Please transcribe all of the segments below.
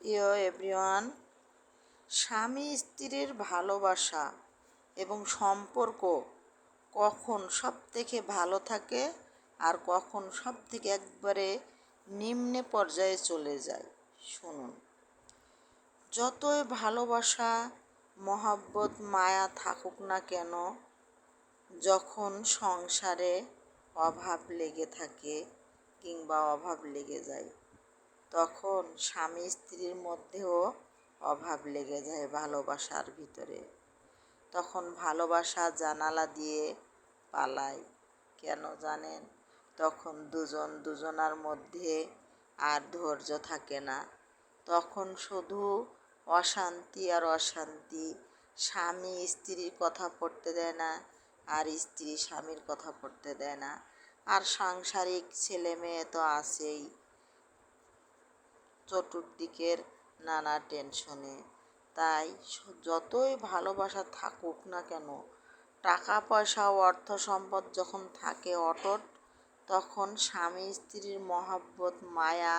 প্রিয় এভরিওয়ান, স্বামী স্ত্রীর ভালোবাসা এবং সম্পর্ক কখন সব থেকে ভালো থাকে আর কখন সব থেকে একবারে নিম্নে পর্যায়ে চলে যায়? শুনুন। যতই ভালোবাসা, মহাব্বত, মায়া থাকুক না কেন, যখন সংসারে অভাব লেগে থাকে কিংবা অভাব লেগে যায় তখন স্বামী স্ত্রীর মধ্যেও অভাব লেগে যায় ভালোবাসার ভিতরে। তখন ভালোবাসা জানালা দিয়ে পালায়, কেন জানেন? তখন দুজন দুজনার মধ্যে আর ধৈর্য থাকে না। তখন শুধু অশান্তি আর অশান্তি। স্বামী স্ত্রীর কথা পড়তে দেয় না, আর স্ত্রী স্বামীর কথা পড়তে দেয় না। আর সাংসারিক ছেলে মেয়ে তো আছেই। চতুর্দিকের নানা টেনশনে। তাই যতই ভালোবাসা থাকুক না কেন টাকা পয়সা ও অর্থ সম্পদ যখন থাকে অটট, তখন স্বামী স্ত্রীর মহাব্বত, মায়া,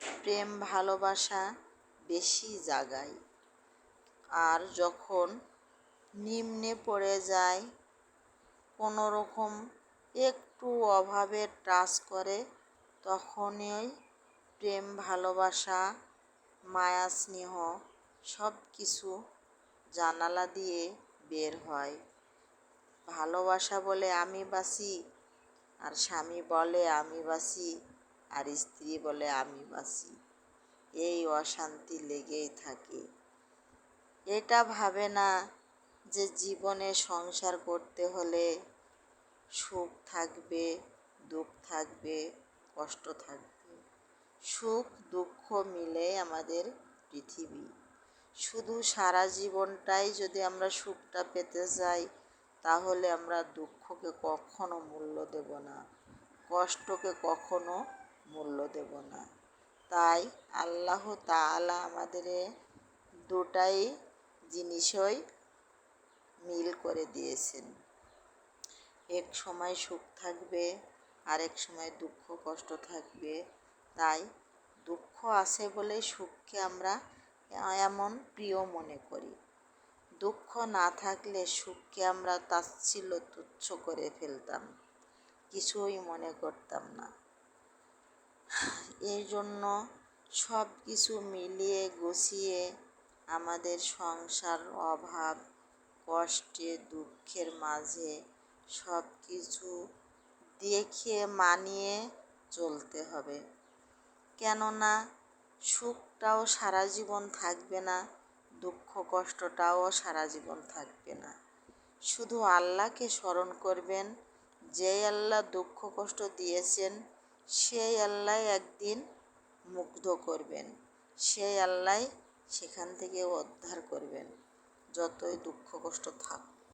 প্রেম, ভালোবাসা বেশি জাগায়। আর যখন নিম্নে পড়ে যায় কোনো রকম একটু অভাবের টাচ করে, তখনই প্রেম, ভালোবাসা, মায়া, স্নেহ সব কিছু জানালা দিয়ে বের হয়। ভালোবাসা বলে আমি বাসি আর স্বামী বলে আমি বাসি আর স্ত্রী বলে আমি বাসি এই অশান্তি লেগেই থাকে। এটা ভাবে না যে জীবনে সংসার করতে হলে সুখ থাকবে, দুঃখ থাকবে, কষ্ট থাকবে। সুখ, দুঃখ মিলে আমাদের পৃথিবী। শুধু সারা জীবনটাই যদি আমরা সুখটা পেতে যাই, তাহলে আমরা দুঃখকে কখনো মূল্য দেব না, কষ্টকে কখনো মূল্য দেব না। তাই আল্লাহ তাআলা আমাদের দুটাই জিনিসই মিল করে দিয়েছেন। এক সময় সুখ থাকবে, আরেক সময় দুঃখ, কষ্ট থাকবে। তাই দুঃখ আছে বলে সুখকে আমরা এমন প্রিয় মনে করি। দুঃখ না থাকলে সুখকে আমরা তাচ্ছিল্য তুচ্ছ করে ফেলতাম, কিছুই মনে করতাম না। এই জন্য সব কিছু মিলিয়ে গুছিয়ে আমাদের সংসার অভাব, কষ্টে, দুঃখের মাঝে সব কিছু দেখে মানিয়ে চলতে হবে। কেননা সুখটাও সারা জীবন থাকবে না, দুঃখ কষ্টটাও সারা জীবন থাকবে না। শুধু আল্লাহকে স্মরণ করবেন যেই আল্লাহ দুঃখ কষ্ট দিয়েছেন, সেই আল্লাহ একদিন মুগ্ধ করবেন, সেই আল্লাহ সেখান থেকে উদ্ধার করবেন। যতই দুঃখ কষ্ট থাক